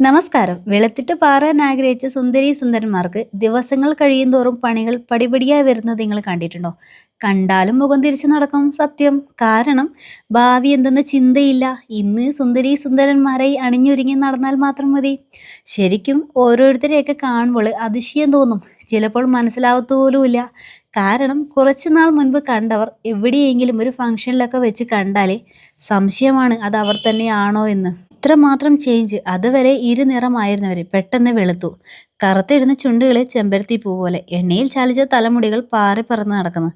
നമസ്കാരം. വെളുത്തിട്ട് പാറാൻ ആഗ്രഹിച്ച സുന്ദരി സുന്ദരന്മാർക്ക് ദിവസങ്ങൾ തോറും പണികൾ പടിപടിയായി വരുന്നത് നിങ്ങൾ കണ്ടിട്ടുണ്ടോ? കണ്ടാലും മുഖം തിരിച്ചു നടക്കും സത്യം. കാരണം ഭാവി എന്തെന്ന ചിന്തയില്ല. ഇന്ന് സുന്ദരി സുന്ദരന്മാരെ അണിഞ്ഞൊരുങ്ങി നടന്നാൽ മാത്രം മതി. ശരിക്കും ഓരോരുത്തരെയൊക്കെ കാണുമ്പോൾ അതിശയം തോന്നും. ചിലപ്പോൾ മനസ്സിലാവത്തുപോലുമില്ല. കാരണം കുറച്ച് നാൾ മുൻപ് കണ്ടവർ എവിടെയെങ്കിലും ഒരു ഫംഗ്ഷനിലൊക്കെ വെച്ച് കണ്ടാലേ സംശയമാണ് അത് അവർ തന്നെയാണോ എന്ന്. ഇത്രമാത്രം ചേഞ്ച് അതുവരെ ഇരുനിറമായിരുന്നവർ പെട്ടെന്ന് വെളുത്തു. കറുത്തിരുന്ന ചുണ്ടുകളെ ചെമ്പരത്തി പൂ പോലെ. എണ്ണയിൽ ചാലിച്ച തലമുടികൾ പാറി പറന്ന് നടക്കുന്നു.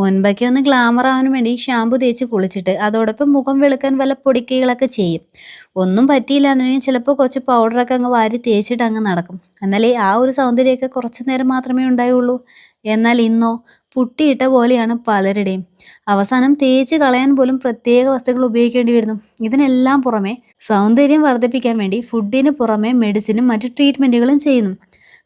മുൻപൊക്കെ ഒന്ന് ഗ്ലാമർ ആവാൻ വേണ്ടി ഷാമ്പു തേച്ച് കുളിച്ചിട്ട് അതോടൊപ്പം മുഖം വെളുക്കാൻ വല്ല പൊടിക്കൈകളൊക്കെ ചെയ്യും. ഒന്നും പറ്റിയില്ല എന്നുണ്ടെങ്കിൽ ചിലപ്പോൾ കുറച്ച് പൗഡറൊക്കെ അങ്ങ് വാരി തേച്ചിട്ട് അങ്ങ് നടക്കും. എന്നാലേ ആ ഒരു സൗന്ദര്യമൊക്കെ കുറച്ച് നേരം മാത്രമേ ഉണ്ടായുള്ളൂ. എന്നാൽ ഇന്നോ പുട്ടിയിട്ട പോലെയാണ് പലരുടെയും. അവസാനം തേച്ച് കളയാൻ പോലും പ്രത്യേക വസ്തുക്കൾ ഉപയോഗിക്കേണ്ടി വരുന്നു. ഇതിനെല്ലാം പുറമെ സൗന്ദര്യം വർദ്ധിപ്പിക്കാൻ വേണ്ടി ഫുഡിന് പുറമെ മെഡിസിനും മറ്റു ട്രീറ്റ്മെന്റുകളും ചെയ്യുന്നു.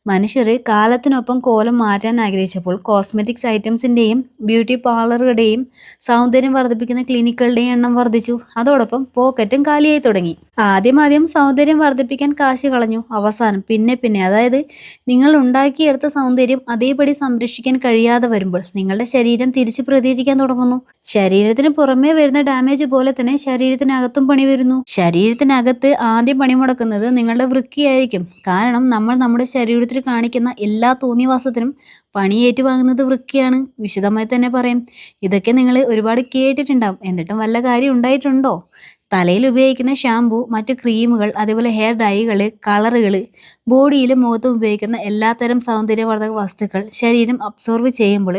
മനുഷ്യർ കാലത്തിനൊപ്പം കോലം മാറ്റാൻ ആഗ്രഹിച്ചപ്പോൾ കോസ്മെറ്റിക്സ് ഐറ്റംസിന്റെയും ബ്യൂട്ടി പാർലറുകളുടെയും സൗന്ദര്യം വർദ്ധിപ്പിക്കുന്ന ക്ലിനിക്കുകളുടെയും എണ്ണം വർദ്ധിച്ചു. അതോടൊപ്പം പോക്കറ്റും കാലിയായി തുടങ്ങി. ആദ്യം ആദ്യം സൗന്ദര്യം വർദ്ധിപ്പിക്കാൻ കാശ് കളഞ്ഞു. അവസാനം പിന്നെ പിന്നെ. അതായത് നിങ്ങൾ ഉണ്ടാക്കിയെടുത്ത സൗന്ദര്യം അതേപടി സംരക്ഷിക്കാൻ കഴിയാതെ വരുമ്പോൾ നിങ്ങളുടെ ശരീരം തിരിച്ചു പ്രതികരിക്കാൻ തുടങ്ങുന്നു. ശരീരത്തിന് പുറമേ വരുന്ന ഡാമേജ് പോലെ തന്നെ ശരീരത്തിനകത്തും പണി വരുന്നു. ശരീരത്തിനകത്ത് ആദ്യം പണി മുടക്കുന്നത് നിങ്ങളുടെ വൃക്കിയായിരിക്കും കാരണം നമ്മൾ നമ്മുടെ ശരീരത്തിൽ കാണിക്കുന്ന എല്ലാ തോന്നിവാസത്തിനും പണി ഏറ്റുവാങ്ങുന്നത് വൃക്കയാണ്. വിശദമായി തന്നെ പറയും. ഇതൊക്കെ നിങ്ങൾ ഒരുപാട് കേട്ടിട്ടുണ്ടാവും. എന്നിട്ടും വല്ല കാര്യം ഉണ്ടായിട്ടുണ്ടോ? തലയിൽ ഉപയോഗിക്കുന്ന ഷാമ്പു മറ്റു ക്രീമുകൾ അതേപോലെ ഹെയർ ഡ്രൈകൾ കളറുകൾ ബോഡിയിലും മുഖത്തും ഉപയോഗിക്കുന്ന എല്ലാത്തരം സൗന്ദര്യവർദ്ധക വസ്തുക്കൾ ശരീരം അബ്സോർവ് ചെയ്യുമ്പോൾ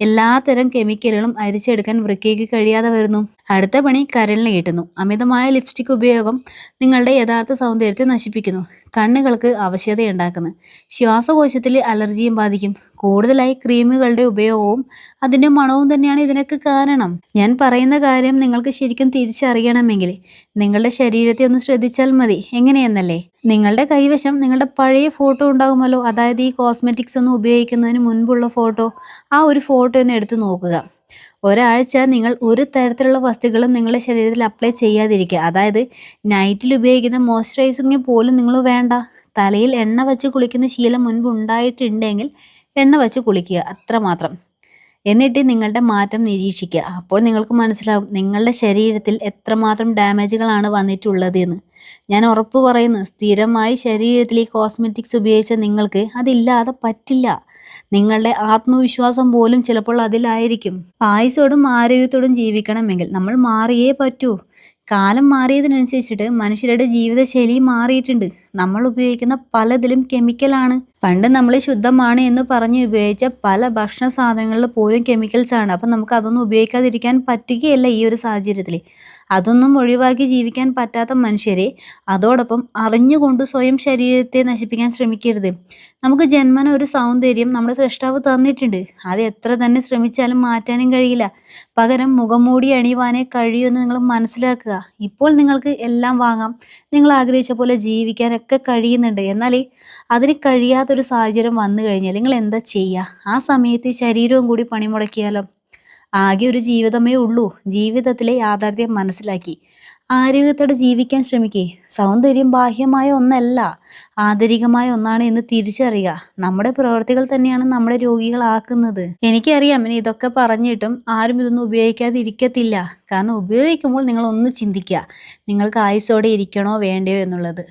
എല്ലാത്തരം കെമിക്കലുകളും അരിച്ചെടുക്കാൻ വൃക്കയ്ക്ക് കഴിയാതെ വരുന്നു. അടുത്ത പണി കരളിന് കിട്ടുന്നു അമിതമായ ലിപ്സ്റ്റിക് ഉപയോഗം നിങ്ങളുടെ യഥാർത്ഥ സൗന്ദര്യത്തെ നശിപ്പിക്കുന്നു. കണ്ണുകൾക്ക് ഉണ്ടാക്കുന്നു ശ്വാസകോശത്തിൽ അലർജിയും ബാധിക്കും. കൂടുതലായി ക്രീമുകളുടെ ഉപയോഗവും അതിന്റെ മണവും തന്നെയാണ് ഇതിനൊക്കെ കാരണം. ഞാൻ പറയുന്ന കാര്യം നിങ്ങൾക്ക് ശരിക്കും തിരിച്ചറിയണമെങ്കിൽ നിങ്ങളുടെ ശരീരത്തെ ഒന്ന് ശ്രദ്ധിച്ചാൽ മതി. എങ്ങനെയെന്നല്ലേ? നിങ്ങളുടെ കൈവശം നിങ്ങളുടെ പഴയ ഫോട്ടോ ഉണ്ടാകുമല്ലോ. അതായത് ഈ കോസ്മെറ്റിക്സ് ഒന്നും ഉപയോഗിക്കുന്നതിന് മുൻപുള്ള ഫോട്ടോ. ആ ഒരു ഫോട്ടോ ഒന്ന് എടുത്തു നോക്കുക. ഒരാഴ്ച നിങ്ങൾ ഒരു തരത്തിലുള്ള വസ്തുക്കളും നിങ്ങളുടെ ശരീരത്തിൽ അപ്ലൈ ചെയ്യാതിരിക്കുക. അതായത് നൈറ്റിൽ ഉപയോഗിക്കുന്ന മോയ്സ്ചറൈസിങ് പോലും നിങ്ങൾ വേണ്ട. തലയിൽ എണ്ണ വെച്ച് കുളിക്കുന്ന ശീലം മുൻപ് ഉണ്ടായിട്ടുണ്ടെങ്കിൽ എണ്ണ വച്ച് കുളിക്കുക അത്രമാത്രം എന്നിട്ട് നിങ്ങളുടെ മാറ്റം നിരീക്ഷിക്കുക. അപ്പോൾ നിങ്ങൾക്ക് മനസ്സിലാവും നിങ്ങളുടെ ശരീരത്തിൽ എത്രമാത്രം ഡാമേജുകളാണ് വന്നിട്ടുള്ളത് എന്ന് ഞാൻ ഉറപ്പ് പറയുന്നു സ്ഥിരമായി ശരീരത്തിൽ ഈ കോസ്മെറ്റിക്സ് ഉപയോഗിച്ച നിങ്ങൾക്ക് അതില്ലാതെ പറ്റില്ല. നിങ്ങളുടെ ആത്മവിശ്വാസം പോലും ചിലപ്പോൾ അതിലായിരിക്കും. ആയുസോടും ആരോഗ്യത്തോടും ജീവിക്കണമെങ്കിൽ നമ്മൾ മാറിയേ പറ്റൂ. കാലം മാറിയതിനനുസരിച്ചിട്ട് മനുഷ്യരുടെ ജീവിതശൈലി മാറിയിട്ടുണ്ട്. നമ്മൾ ഉപയോഗിക്കുന്ന പലതിലും കെമിക്കലാണ് പണ്ട് നമ്മൾ ശുദ്ധമാണ് എന്ന് പറഞ്ഞ് ഉപയോഗിച്ച പല ഭക്ഷണ സാധനങ്ങളിൽ പോലും കെമിക്കൽസ് ആണ്. അപ്പം നമുക്ക് അതൊന്നും ഉപയോഗിക്കാതിരിക്കാൻ പറ്റുകയല്ല ഈ ഒരു സാഹചര്യത്തിൽ അതൊന്നും ഒഴിവാക്കി ജീവിക്കാൻ പറ്റാത്ത മനുഷ്യരെ അതോടൊപ്പം അറിഞ്ഞുകൊണ്ട് സ്വയം ശരീരത്തെ നശിപ്പിക്കാൻ ശ്രമിക്കരുത്. നമുക്ക് ജന്മന ഒരു സൗന്ദര്യം നമ്മുടെ സൃഷ്ടാവ് തന്നിട്ടുണ്ട്. അത് എത്ര തന്നെ ശ്രമിച്ചാലും മാറ്റാനും കഴിയില്ല. പകരം മുഖംമൂടി അണിയുവാനേ കഴിയുമെന്ന് നിങ്ങൾ മനസ്സിലാക്കുക. ഇപ്പോൾ നിങ്ങൾക്ക് എല്ലാം വാങ്ങാം. നിങ്ങൾ ആഗ്രഹിച്ച പോലെ ജീവിക്കാനൊക്കെ കഴിയുന്നുണ്ട്. എന്നാൽ അതിന് കഴിയാത്തൊരു സാഹചര്യം വന്നു കഴിഞ്ഞാൽ നിങ്ങൾ എന്താ ചെയ്യുക? ആ സമയത്ത് ശരീരവും കൂടി പണിമുടക്കിയാലോ? ആകെ ഒരു ജീവിതമേ ഉള്ളൂ. ജീവിതത്തിലെ യാഥാർത്ഥ്യം മനസ്സിലാക്കി. ആരോഗ്യത്തോടെ ജീവിക്കാൻ ശ്രമിക്കേ. സൗന്ദര്യം ബാഹ്യമായ ഒന്നല്ല ആന്തരികമായ ഒന്നാണ് എന്ന് തിരിച്ചറിയുക. നമ്മുടെ പ്രവർത്തികൾ തന്നെയാണ് നമ്മളെ രോഗികളാക്കുന്നത്. എനിക്കറിയാം ഇനി ഇതൊക്കെ പറഞ്ഞിട്ടും ആരും ഇതൊന്നും ഉപയോഗിക്കാതിരിക്കത്തില്ല. കാരണം ഉപയോഗിക്കുമ്പോൾ നിങ്ങൾ ഒന്ന് ചിന്തിക്കുക. നിങ്ങൾക്ക് ആയുസോടെ ഇരിക്കണോ വേണ്ടയോ എന്നുള്ളത്.